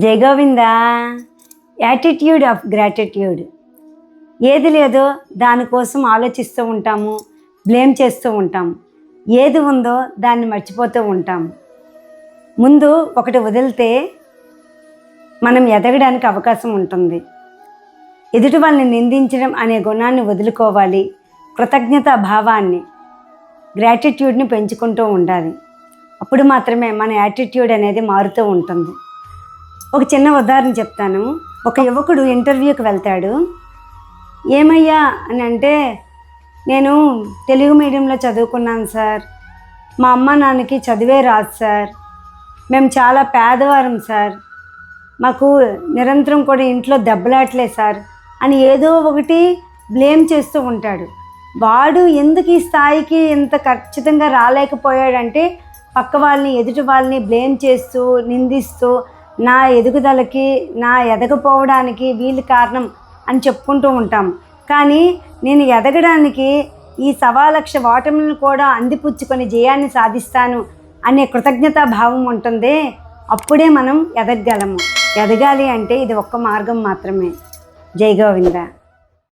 జై Govinda. Attitude of gratitude ఏది లేదో దానికోసం ఆలోచిస్తూ ఉంటాము బ్లేమ్ చేస్తూ ఉంటాము. ఏది ఉందో దాన్ని మర్చిపోతూ ఉంటాము. ముందు ఒకటి వదిలితే మనం ఎదగడానికి అవకాశం ఉంటుంది. ఎదుటి వాళ్ళని నిందించడం అనే గుణాన్ని వదులుకోవాలి. కృతజ్ఞతా భావాన్ని గ్రాటిట్యూడ్ని పెంచుకుంటూ ఉండాలి. అప్పుడు మాత్రమే మన యాటిట్యూడ్ అనేది మారుతూ ఉంటుంది. ఒక చిన్న ఉదాహరణ చెప్తాను. ఒక యువకుడు ఇంటర్వ్యూకి వెళ్తాడు. ఏమయ్యా అని అంటే నేను తెలుగు మీడియంలో చదువుకున్నాను సార్. మా అమ్మ నాన్నకి చదివే రాదు సార్. మేము చాలా పేదవారం సార్. మాకు నిరంతరం కూడా ఇంట్లో దెబ్బలాట్లే సార్ అని ఏదో ఒకటి బ్లేమ్ చేస్తూ ఉంటాడు. వాడు ఎందుకు ఈ స్థాయికి ఇంత ఖచ్చితంగా రాలేకపోయాడంటే పక్క వాళ్ళని ఎదుటి వాళ్ళని బ్లేమ్ చేస్తూ నిందిస్తూ నా ఎదుగుదలకి నా ఎదగపోవడానికి వీళ్ళు కారణం అని చెప్పుకుంటూ ఉంటాం. కానీ నేను ఎదగడానికి ఈ సవాలక్ష ఓటములను కూడా అందిపుచ్చుకొని జయాన్ని సాధిస్తాను అనే కృతజ్ఞతా భావం ఉంటుంది అప్పుడే మనం ఎదగగలము. ఎదగాలి అంటే ఇది ఒక్క మార్గం మాత్రమే. జై గోవింద.